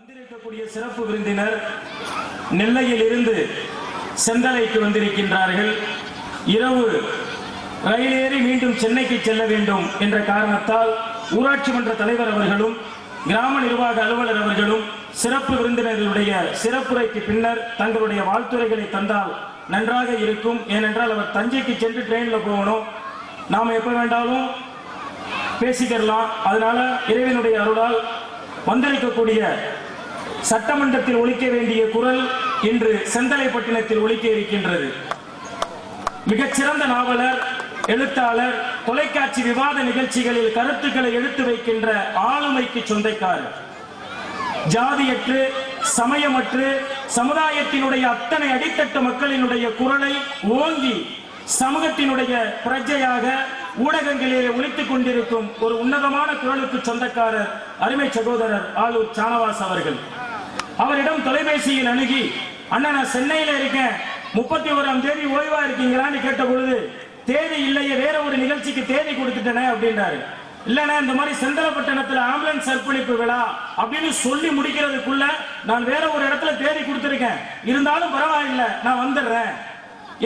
வந்திருக்கக்கூடிய சிறப்பு விருந்தினர் நெல்லையில் இருந்து செந்தலைக்கு வந்திருக்கின்றார்கள். இரவு ரயில் ஏறி மீண்டும் சென்னைக்கு செல்ல வேண்டும் என்ற காரணத்தால் ஊராட்சி மன்ற தலைவர் அவர்களும் கிராம நிர்வாக அலுவலர் அவர்களும் சிறப்பு விருந்தினர்களுடைய சிறப்புரைக்கு பின்னர் தங்களுடைய வாழ்த்துரைகளை தந்தால் நன்றாக இருக்கும். ஏனென்றால் அவர் தஞ்சைக்கு சென்று ட்ரெயினில் போகணும். நாம் எப்போ வேண்டாலும் பேசிக்கிறலாம். அதனால இறைவனுடைய அருளால் வந்திருக்கக்கூடிய சட்டமன்றத்தில் ஒழிக்க வேண்டிய குரல் இன்று செந்தலைப்பட்டினத்தில் ஒழிக்க இருக்கின்றது. மிகச்சிறந்த நாவலர் எழுத்தாளர் தொலைக்காட்சி விவாத நிகழ்ச்சிகளில் கருத்துக்களை எடுத்து வைக்கின்ற ஆளுமைக்கு சொந்தக்காரர். ஜாதியற்று சமயமற்று சமுதாயத்தினுடைய அத்தனை அடித்தட்டு மக்களினுடைய குரலை ஓங்கி சமூகத்தினுடைய பிரஜையாக ஊடகங்களிலே ஒழித்துக் கொண்டிருக்கும் ஒரு உன்னதமான குரலுக்கு சொந்தக்காரர் அருமை சகோதரர் ஆலூர் சானவாஸ் அவர்கள். அவரிடம் தொலைபேசியில் அணுகி அண்ணா நான் சென்னையில இருக்கேன். முப்பத்தி ஓராம் தேதி ஓய்வா இருக்கீங்களான்னு கேட்ட பொழுது தேதி இல்லையே வேற ஒரு நிகழ்ச்சிக்கு தேதி கொடுத்துட்டேனே அப்படின்றாரு. இல்லண்ணா இந்த மாதிரி செந்தலப்பட்டணத்துல ஆம்புலன்ஸ் அர்ப்பணிப்பு விழா அப்படின்னு சொல்லி முடிக்கிறதுக்குள்ள நான் வேற ஒரு இடத்துல தேதி கொடுத்திருக்கேன். இருந்தாலும் பரவாயில்லை நான் வந்துடுறேன்.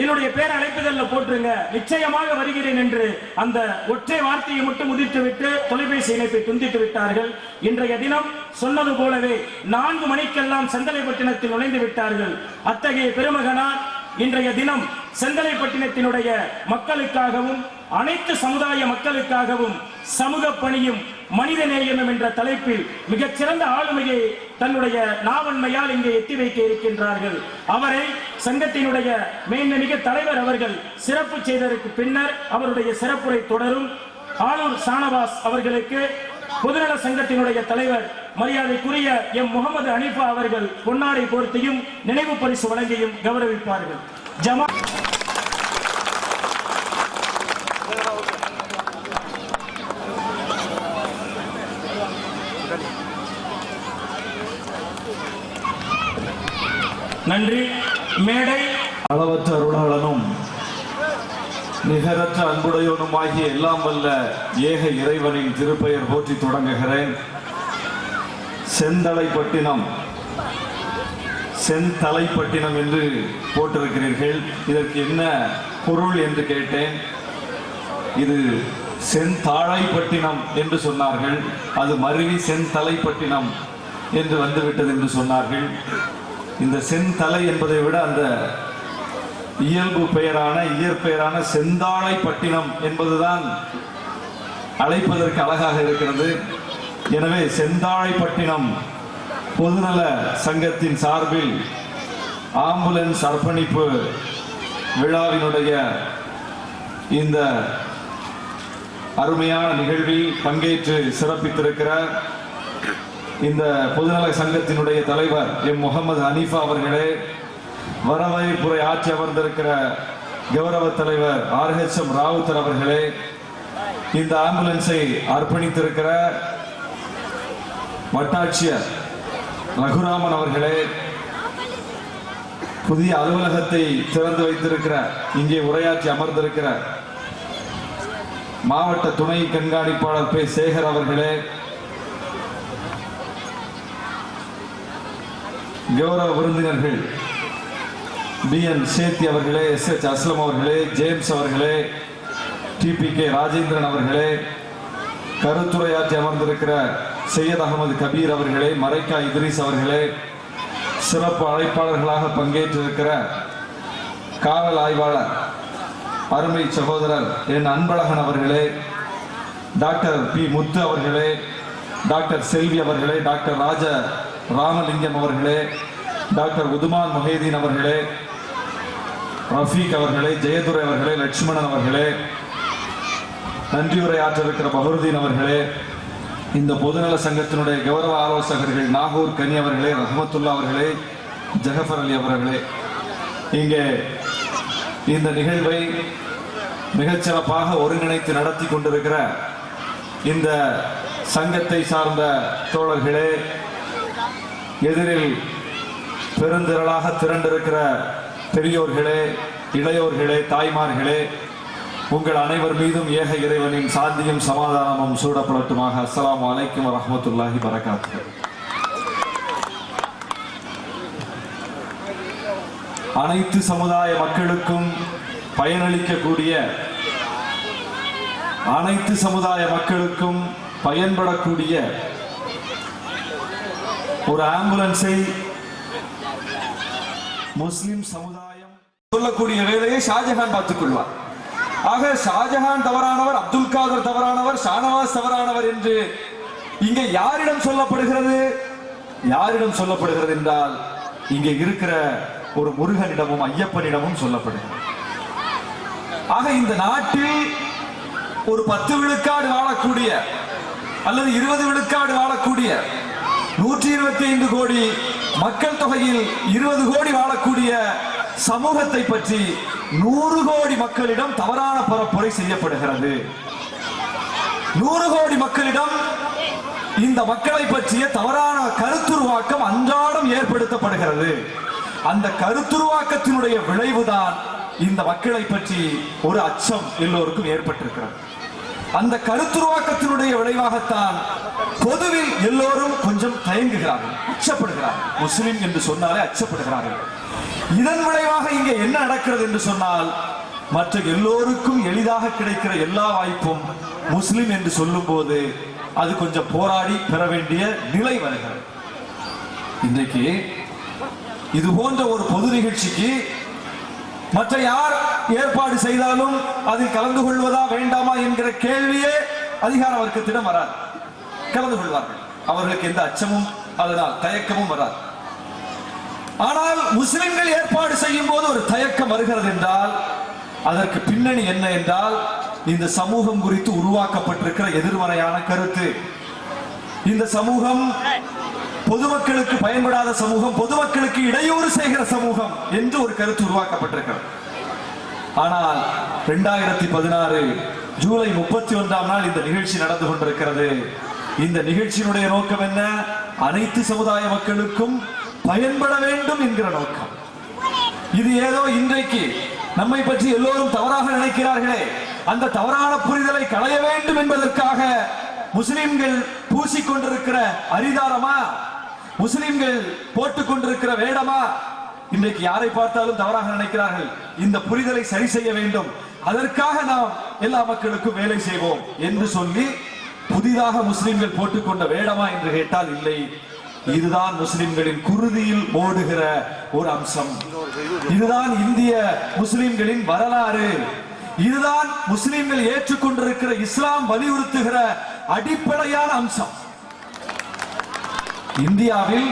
என்னுடைய பேர் அழைப்புதல்ல போட்டுருங்க நிச்சயமாக வருகிறேன் என்று அந்த ஒற்றை வார்த்தையை மட்டும் உதித்துவிட்டு தொலைபேசி இணைப்பை துண்டித்து விட்டார்கள். இன்றைய தினம் சொன்னது போலவே நான்கு மணிக்கெல்லாம் செந்தலைப்பட்டினத்தில் நுழைந்து விட்டார்கள். அத்தகைய பெருமகனார் இன்றைய தினம் செந்தலைப்பட்டினத்தினுடைய மக்களுக்காகவும் அனைத்து சமுதாய மக்களுக்காகவும் சமூக பணியும் மனித நேயமும் என்ற தலைப்பில் மிகச்சிறந்த ஆளுமையை தன்னுடைய நாவன்மையால் இங்கே எட்டி வைக்க இருக்கின்றார்கள். அவரை சங்கத்தினுடைய மேன்மிக தலைவர் அவர்கள் சிறப்பு செய்ததற்கு பின்னர் அவருடைய சிறப்புரை தொடரும். ஆளூர் சானவாஸ் அவர்களுக்கு பொதுநல சங்கத்தினுடைய தலைவர் மரியாதைக்குரிய எம். முகமது அனிஃபா அவர்கள் பொன்னாடை போர்த்தியும் நினைவு பரிசு வழங்கியும் கௌரவிப்பார்கள். ஜமா நன்றி. மேடை அளவற்ற அருளாளனும் நிகரற்ற அன்புடையவனுமாகிய எல்லாம் வல்ல ஏக இறைவனின் திருப்பெயர் போற்றி தொடங்குகிறேன். செந்தலைப்பட்டினம் செந்தலைப்பட்டினம் என்று போட்டிருக்கிறீர்கள். இதற்கு என்ன பொருள் என்று கேட்டேன். இது செந்தாழைப்பட்டினம் என்று சொன்னார்கள். அது மருவி செந்தலைப்பட்டினம் என்று வந்துவிட்டது என்று சொன்னார்கள். இந்த செந்தலை என்பதை விட அந்த இயல்பு பெயரான இயற்பெயரான செந்தாழைப்பட்டினம் என்பதுதான் அழைப்பதற்கு அழகாக இருக்கிறது. எனவே செந்தாழைப்பட்டினம் பொதுநல சங்கத்தின் சார்பில் ஆம்புலன்ஸ் அர்ப்பணிப்பு விழாவினுடைய இந்த அருமையான நிகழ்வில் பங்கேற்று சிறப்பித்திருக்கிற இந்த பொதுநல சங்கத்தினுடைய தலைவர் எம் முகமது ஹனீஃபா அவர்களே வரவாய்ப்புரை ஆட்சி அமர்ந்திருக்கிற கௌரவ தலைவர் ஆர் ஹெச் எம் ராவுத்தர் அவர்களே இந்த ஆம்புலன்ஸை அர்ப்பணித்திருக்கிற வட்டாட்சியர் ரகுராமன் அவர்களே புதிய அலுவலகத்தை திறந்து வைத்திருக்கிற இங்கே உரையாற்றி அமர்ந்திருக்கிற மாவட்ட துணை கண்காணிப்பாளர் பே சேகர் அவர்களே கௌரவ விருந்தினர்கள் பி. என். சேத்தி அவர்களே எஸ். எச். அஸ்லம் அவர்களே ஜேம்ஸ் அவர்களே டிபி கே. ராஜேந்திரன் அவர்களே கருத்துரையாற்றி அமர்ந்திருக்கிற சையத் அகமது கபீர் அவர்களே மரைக்கா இத்ரீஸ் அவர்களே சிறப்பு அழைப்பாளர்களாக பங்கேற்றிருக்கிற காவல் ஆய்வாளர் அருமை சகோதரர் என் அன்பழகன் அவர்களே டாக்டர் பி. முத்து அவர்களே டாக்டர் செல்வி அவர்களே டாக்டர் ராஜ ராமலிங்கம் அவர்களே டாக்டர் உதுமான் மொஹேதீன் அவர்களே ரஃபீக் அவர்களே ஜெயதுரை அவர்களே லட்சுமணன் அவர்களே நன்றியுரை ஆற்றிருக்கிற பஹருதீன் அவர்களே இந்த பொதுநல சங்கத்தினுடைய கௌரவ ஆலோசகர்கள் நாகூர் கனி அவர்களே ரஹமத்துல்லா அவர்களே ஜஹஃபர் அலி அவர்களே. இங்கே இந்த நிகழ்வை மிகச்சிறப்பாக ஒருங்கிணைத்து நடத்தி கொண்டிருக்கிற இந்த சங்கத்தை சார்ந்த தோழர்களே எதிரில் பெருந்திரளாக திரண்டிருக்கிற பெரியோர்களே இளையோர்களே தாய்மார்களே உங்கள் அனைவர் மீதும் ஏக இறைவனின் சாந்தியும் சமாதானமும் சூடப்படட்டுமாக. அஸ்லாம் வலைக்கும் வரமத்துல்லாஹி வரகாத்து அனைத்து சமுதாய மக்களுக்கும் பயனளிக்கக்கூடிய அனைத்து சமுதாய மக்களுக்கும் பயன்படக்கூடிய ஒரு ஆம்புலன்ஸை முஸ்லிம் சமுதாயம் சொல்லக்கூடிய வேலையை ஷாஜஹான் பார்த்துக் கொள்வார். ஆக ஷாஜஹான் தவறானவர் அப்துல் காதர் தவறானவர் ஷானவாஸ் தவறானவர் என்று இங்கே யாரிடம் சொல்லப்படுகிறது? யாரிடம் சொல்லப்படுகிறது என்றால் இங்கே இருக்கிற ஒரு முருகனிடமும் ஐயப்பனிடமும் சொல்லப்படுகிறது. ஆக இந்த நாட்டில் ஒரு பத்து விழுக்காடு வாழக்கூடிய அல்லது இருபது விழுக்காடு வாழக்கூடிய நூற்றி இருபத்தி ஐந்து கோடி மக்கள் தொகையில் இருபது கோடி வாழக்கூடிய சமூகத்தை பற்றி நூறு கோடி மக்களிடம் தவறான பரப்புரை செய்யப்படுகிறது. நூறு கோடி மக்களிடம் இந்த மக்களை பற்றிய தவறான கருத்துருவாக்கம் அன்றாடம் ஏற்படுத்தப்படுகிறது. அந்த கருத்துருவாக்கத்தினுடைய விளைவுதான் இந்த மக்களை பற்றி ஒரு அச்சம் எல்லோருக்கும் ஏற்பட்டிருக்கிறது. அந்த கருத்துருவாக்கத்தினுடைய விளைவாகத்தான் பொதுவில் எல்லோரும் கொஞ்சம் தயங்குகிறார்கள் அச்சப்படுகிறார்கள். முஸ்லிம் என்று சொன்னாலே அச்சப்படுகிறார்கள். இதன் விளைவாக இங்கே என்ன நடக்கிறது என்று சொன்னால் மற்ற எல்லோருக்கும் எளிதாக கிடைக்கிற எல்லா வாய்ப்பும் முஸ்லிம் என்று சொல்லும்போது அது கொஞ்சம் போராடி பெற வேண்டிய நிலை வருகிறது. இன்றைக்கு இது போன்ற ஒரு பொது நிகழ்ச்சிக்கு மற்ற யார் ஏற்பாடு செய்தாலும் அதில் கலந்து கொள்வதா வேண்டாமா என்கிற கேள்வியே அதிகார வர்க்கத்திடம் வராது. கலந்து கொள்வார்கள். அவர்களுக்கு எந்த அச்சமும் அதனால் தயக்கமும் வராது. ஆனால் முஸ்லிம்கள் ஏற்பாடு செய்யும் போது ஒரு தயக்கம் வருகிறது என்றால் அதற்கு பின்னணி என்ன என்றால் இந்த சமூகம் குறித்து உருவாக்கப்பட்டிருக்கிற எதிர்மறையான கருத்து. இந்த சமூகம் பொதுமக்களுக்கு பயன்படாத சமூகம் பொதுமக்களுக்கு இடையூறு செய்கிற சமூகம் என்று ஒரு கருத்து உருவாக்கப்பட்டிருக்கிறது. ஆனால் இரண்டாயிரத்தி பதினாறு ஜூலை முப்பத்தி ஒன்றாம் நாள் இந்த நிகழ்ச்சி நடந்து கொண்டிருக்கிறது. இந்த நிகழ்ச்சியினுடைய நோக்கம் என்ன? அனைத்து சமுதாய மக்களுக்கும் பயன்பட வேண்டும் என்கிற நோக்கம். இது ஏதோ இன்றைக்கு நம்மை பற்றி எல்லோரும் தவறாக நினைக்கிறார்களே. அந்த தவறான புரிதலை களைய வேண்டும் என்பதற்காக முஸ்லிம்கள் பூசிக்கொண்டிருக்கிற அரிதாரமா முஸ்லிம்கள் போட்டுக் கொண்டிருக்கிற வேடமா? இன்றைக்கு யாரை பார்த்தாலும் தவறாக நினைக்கிறார்கள். இந்த புரிதலை சரி செய்ய வேண்டும். அதற்காக நாம் எல்லா மக்களுக்கும் வேலை செய்வோம் என்று சொல்லி புதிதாக முஸ்லிம்கள் போட்டுக்கொண்ட வேடமா என்று கேட்டால் இல்லை. இதுதான் முஸ்லிம்களின் குருதியில் ஓடுகிற ஒரு அம்சம். இதுதான் இந்திய முஸ்லிம்களின் வரலாறு. இதுதான் முஸ்லிம்கள் ஏற்றுக்கொண்டிருக்கிற இஸ்லாம் வலியுறுத்துகிற அடிப்படையான அம்சம். இந்தியாவில்